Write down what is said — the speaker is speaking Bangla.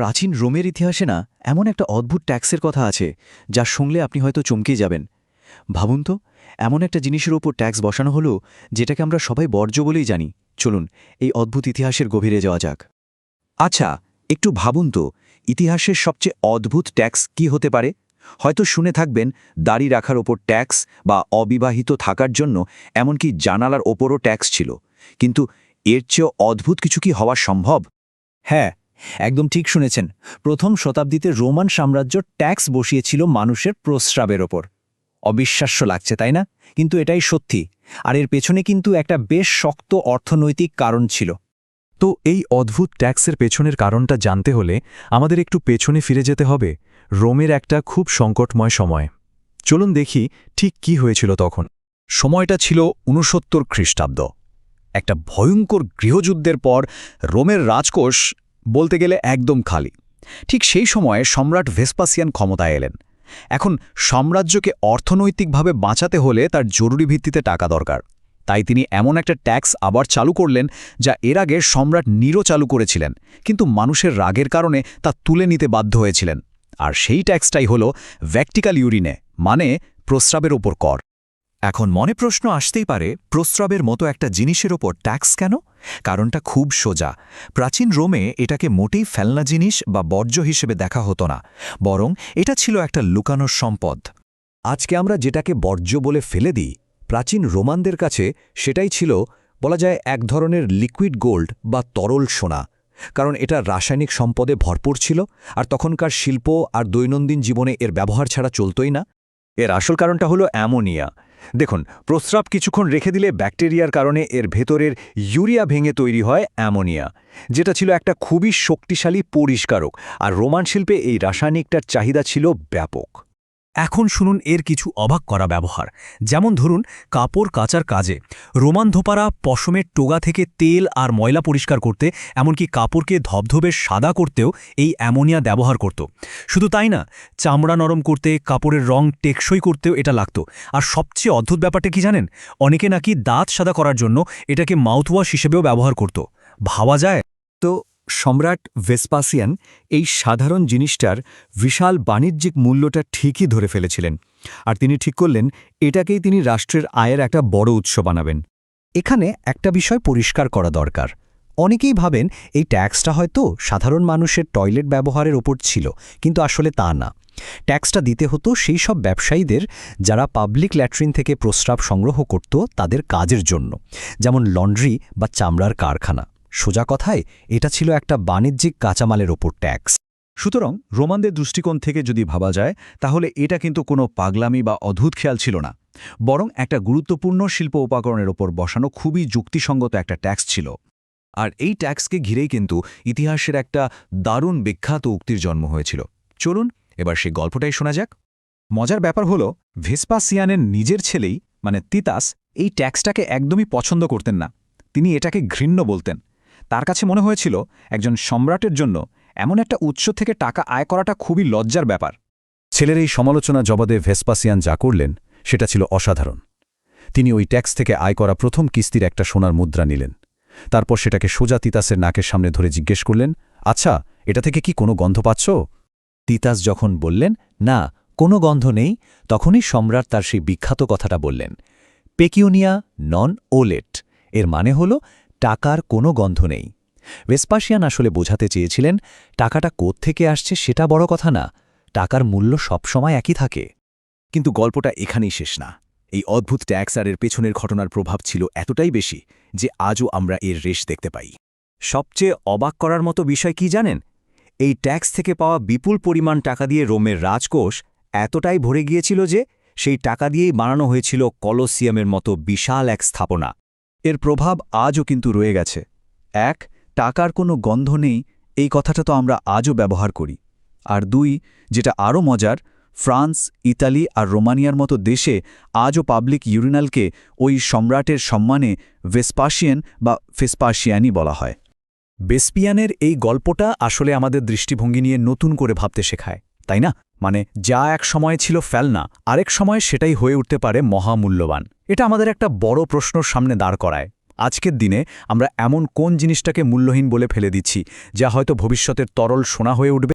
প্রাচীন রোমের ইতিহাসে না এমন একটা অদ্ভুত ট্যাক্সের কথা আছে, যা শুনলে আপনি হয়তো চমকে যাবেন। ভাবুন তো, এমন একটা জিনিসের ওপর ট্যাক্স বসানো হলো, যেটাকে আমরা সবাই বর্জ্য বলেই জানি। চলুন, এই অদ্ভুত ইতিহাসের গভীরে যাওয়া যাক। আচ্ছা একটু ভাবুন তো, ইতিহাসের সবচেয়ে অদ্ভুত ট্যাক্স কি হতে পারে? হয়তো শুনে থাকবেন, দাড়ি রাখার ওপর ট্যাক্স বা অবিবাহিত থাকার জন্য এমনকি জানালার ওপরও ট্যাক্স ছিল। কিন্তু এর চেয়েও অদ্ভুত কিছু কি হওয়া সম্ভব? হ্যাঁ একদম ঠিক শুনেছেন, প্রথম শতাব্দীতে রোমান সাম্রাজ্য ট্যাক্স বসিয়েছিল মানুষের প্রস্রাবের ওপর। অবিশ্বাস্য লাগছে, তাই না? কিন্তু এটাই সত্যি, আর এর পেছনে কিন্তু একটা বেশ শক্ত অর্থনৈতিক কারণ ছিল। তো এই অদ্ভুত ট্যাক্সের পেছনের কারণটা জানতে হলে আমাদের একটু পেছনে ফিরে যেতে হবে, রোমের একটা খুব সংকটময় সময়। চলুন দেখি ঠিক কি হয়েছিল তখন। সময়টা ছিল উনসত্তর খ্রিস্টাব্দ। একটা ভয়ঙ্কর গৃহযুদ্ধের পর রোমের রাজকোষ বলতে গেলে একদম খালি। ঠিক সেই সময়ে সম্রাট ভেসপাসিয়ান ক্ষমতায় এলেন। এখন সাম্রাজ্যকে অর্থনৈতিকভাবে বাঁচাতে হলে তার জরুরি ভিত্তিতে টাকা দরকার। তাই তিনি এমন একটা ট্যাক্স আবার চালু করলেন, যা এর আগে সম্রাট নিরো চালু করেছিলেন, কিন্তু মানুষের রাগের কারণে তা তুলে নিতে বাধ্য হয়েছিলেন। আর সেই ট্যাক্সটাই হল ভ্যাকটিক্যাল ইউরিনে মানে প্রস্রাবের ওপর কর। এখন মনে প্রশ্ন আসতেই পারে, প্রস্রাবের মতো একটা জিনিসের ওপর ট্যাক্স কেন? কারণটা খুব সোজা। প্রাচীন রোমে এটাকে মোটেই ফেলনা জিনিস বা বর্জ্য হিসেবে দেখা হতো না, বরং এটা ছিল একটা লুকানোর সম্পদ। আজকে আমরা যেটাকে বর্জ্য বলে ফেলে দিই, প্রাচীন রোমানদের কাছে সেটাই ছিল, বলা যায়, এক ধরনের লিকুইড গোল্ড বা তরল সোনা। কারণ এটা রাসায়নিক সম্পদে ভরপুর ছিল, আর তখনকার শিল্প আর দৈনন্দিন জীবনে এর ব্যবহার ছাড়া চলতই না। এর আসল কারণটা হলো অ্যামোনিয়া। দেখুন, প্রস্রাব কিছুক্ষণ রেখে দিলে ব্যাকটেরিয়ার কারণে এর ভেতরের ইউরিয়া ভেঙে তৈরি হয় অ্যামোনিয়া, যেটা ছিল একটা খুবই শক্তিশালী পরিষ্কারক, আর রোমান শিল্পে এই রাসায়নিকটার চাহিদা ছিল ব্যাপক। এখন শুনুন এর কিছু অবাক করা ব্যবহার। যেমন ধরুন, কাপড় কাচার কাজে রোমান ধোপারা পশমের টোগা থেকে তেল আর ময়লা পরিষ্কার করতে, এমনকি কাপড়কে ধবধবে সাদা করতেও এই অ্যামোনিয়া ব্যবহার করত। শুধু তাই না, চামড়া নরম করতে, কাপড়ের রং টেকসই করতেও এটা লাগত। আর সবচেয়ে অদ্ভুত ব্যাপারটা কি জানেন? অনেকে নাকি দাঁত সাদা করার জন্য এটাকে মাউথওয়াশ হিসেবেও ব্যবহার করত। ভাবা যায়? তো সম্রাট ভেসপাসিয়ান এই সাধারণ জিনিসটার বিশাল বাণিজ্যিক মূল্যটা ঠিকই ধরে ফেলেছিলেন। আর তিনি ঠিক করলেন, এটাকেই তিনি রাষ্ট্রের আয়ের একটা বড় উৎস বানাবেন। এখানে একটা বিষয় পরিষ্কার করা দরকার। অনেকেই ভাবেন, এই ট্যাক্সটা হয়তো সাধারণ মানুষের টয়লেট ব্যবহারের ওপর ছিল, কিন্তু আসলে তা না। ট্যাক্সটা দিতে হতো সেই সব ব্যবসায়ীদের যারা পাবলিক ল্যাট্রিন থেকে প্রস্রাব সংগ্রহ করত তাদের কাজের জন্য, যেমন লন্ড্রি বা চামড়ার কারখানা। সোজা কথায়, এটা ছিল একটা বাণিজ্যিক কাঁচামালের ওপর ট্যাক্স। সুতরাং রোমানদের দৃষ্টিকোণ থেকে যদি ভাবা যায়, তাহলে এটা কিন্তু কোনো পাগলামি বা অদ্ভুত খেয়াল ছিল না। বরং একটা গুরুত্বপূর্ণ শিল্প উপকরণের ওপর বসানো খুবই যুক্তিসঙ্গত একটা ট্যাক্স ছিল। আর এই ট্যাক্সকে ঘিরেই কিন্তু ইতিহাসের একটা দারুণ বিখ্যাত উক্তির জন্ম হয়েছিল। চলুন, এবার সেই গল্পটাই শোনা যাক। মজার ব্যাপার হল, ভেসপাসিয়ানের নিজের ছেলেই মানে তিতাস, এই ট্যাক্সটাকে একদমই পছন্দ করতেন না। তিনি এটাকে ঘৃণ্য বলতেন। তার কাছে মনে হয়েছিল একজন সম্রাটের জন্য এমন একটা উৎস থেকে টাকা আয় করাটা খুবই লজ্জার ব্যাপার। ছেলের এই সমালোচনা জবাদে ভেসপাসিয়ান যা করলেন, সেটা ছিল অসাধারণ। তিনি ওই ট্যাক্স থেকে আয় করা প্রথম কিস্তির একটা সোনার মুদ্রা নিলেন। তারপর সেটাকে সোজা তিতাসের নাকের সামনে ধরে জিজ্ঞেস করলেন আচ্ছা এটা থেকে কি কোনো গন্ধ পাচ্ছ? তিতাস যখন বললেন, না, কোনো গন্ধ নেই, তখনই সম্রাট তার সেই বিখ্যাত কথাটা বললেন পেকিউনিয়া নন ওলেট, এর মানে হল টাকার কোনো গন্ধ নেই। ভেসপাসিয়ান আসলে বোঝাতে চেয়েছিলেন, টাকাটা থেকে আসছে সেটা বড় কথা না, টাকার মূল্য সবসময় একই থাকে। কিন্তু গল্পটা এখানেই শেষ না। এই অদ্ভুত ট্যাক্স পেছনের ঘটনার প্রভাব ছিল এতটাই বেশি যে আজও আমরা এর রেশ দেখতে পাই। সবচেয়ে অবাক করার মতো বিষয় কি জানেন? এই ট্যাক্স থেকে পাওয়া বিপুল পরিমাণ টাকা দিয়ে রোমের রাজকোষ এতটাই ভরে গিয়েছিল যে সেই টাকা দিয়েই বানানো হয়েছিল কলোসিয়ামের মতো বিশাল এক স্থাপনা। এর প্রভাব আজও কিন্তু রয়ে গেছে। এক, টাকার কোনো গন্ধ নেই, এই কথাটা তো আমরা আজও ব্যবহার করি। আর দুই, যেটা আরও মজার, ফ্রান্স, ইতালি আর রোমানিয়ার মতো দেশে আজও পাবলিক ইউরিনালকে ওই সম্রাটের সম্মানে ভেসপাশিয়ান বা ফেসপাশিয়ানই বলা হয়। বেসপিয়ানের এই গল্পটা আসলে আমাদের দৃষ্টিভঙ্গি নিয়ে নতুন করে ভাবতে শেখায়, তাই না? মানে যা এক সময় ছিল ফেলনা, আরেক সময় সেটাই হয়ে উঠতে পারে মহামূল্যবান। এটা আমাদের একটা বড় প্রশ্নর সামনে দাঁড় করায়। আজকের দিনে আমরা এমন কোন জিনিসটাকে মূল্যহীন বলে ফেলে দিচ্ছি, যা হয়তো ভবিষ্যতের তরল সোনা হয়ে উঠবে?